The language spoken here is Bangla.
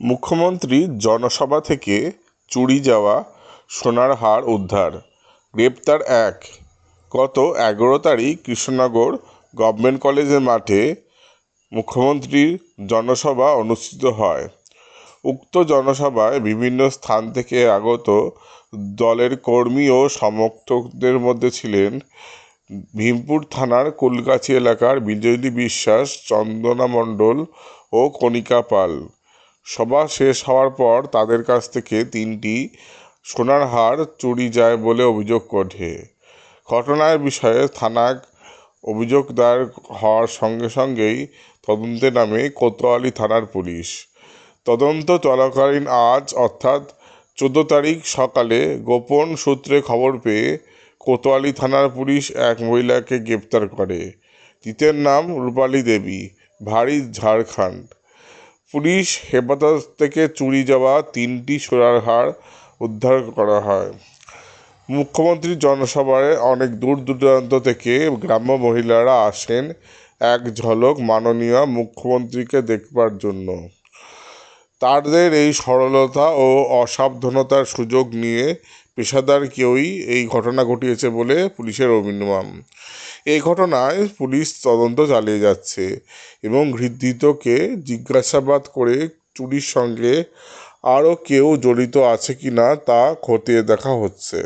মুখ্যমন্ত্রীর জনসভা থেকে চুরি যাওয়া সোনার হার উদ্ধার। গ্রেপ্তার এক। গত এগারো তারিখ কৃষ্ণনগর গভর্নমেন্ট কলেজের মাঠে মুখ্যমন্ত্রীর জনসভা অনুষ্ঠিত হয়। উক্ত জনসভায় বিভিন্ন স্থান থেকে আগত দলের কর্মী ও সমর্থকদের মধ্যে ছিলেন ভীমপুর থানার কুলগাছি এলাকার বিজয়ী বিশ্বাস, চন্দনা মণ্ডল ও কণিকা পাল। সভা শেষ হওয়ার পর তাদের কাছ থেকে তিনটি সোনার হার চুরি যায় বলে অভিযোগ ওঠে। ঘটনার বিষয়ে থানায় অভিযোগ দায়ের হওয়ার সঙ্গে সঙ্গেই তদন্তে নামে কোতোয়ালি থানার পুলিশ। তদন্ত চলাকালীন আজ, অর্থাৎ চোদ্দ তারিখ সকালে গোপন সূত্রে খবর পেয়ে কোতোয়ালি থানার পুলিশ এক মহিলাকে গ্রেপ্তার করে। ধৃতের নাম রূপালী দেবী, ভারী ঝাড়খণ্ড। পুলিশ হেফাজত থেকে চুরি যাওয়া তিনটি সোনার হার উদ্ধার করা হয়। মুখ্যমন্ত্রীর জনসভায় অনেক দূর দূরান্ত থেকে গ্রাম্য মহিলারা আসেন এক ঝলক মাননীয় মুখ্যমন্ত্রীকে দেখবার জন্য। তাদের এই সরলতা ও অসাবধানতার সুযোগ নিয়ে পেশাদার কেউই এই ঘটনা ঘটিয়েছে বলে পুলিশের অনুমান এই ঘটনায় পুলিশ তদন্ত চালিয়ে যাচ্ছে এবং ঘৃদ্ধিতকে জিজ্ঞাসাবাদ করে চুরির সঙ্গে আরও কেউ জড়িত আছে কি না তা খতিয়ে দেখা হচ্ছে।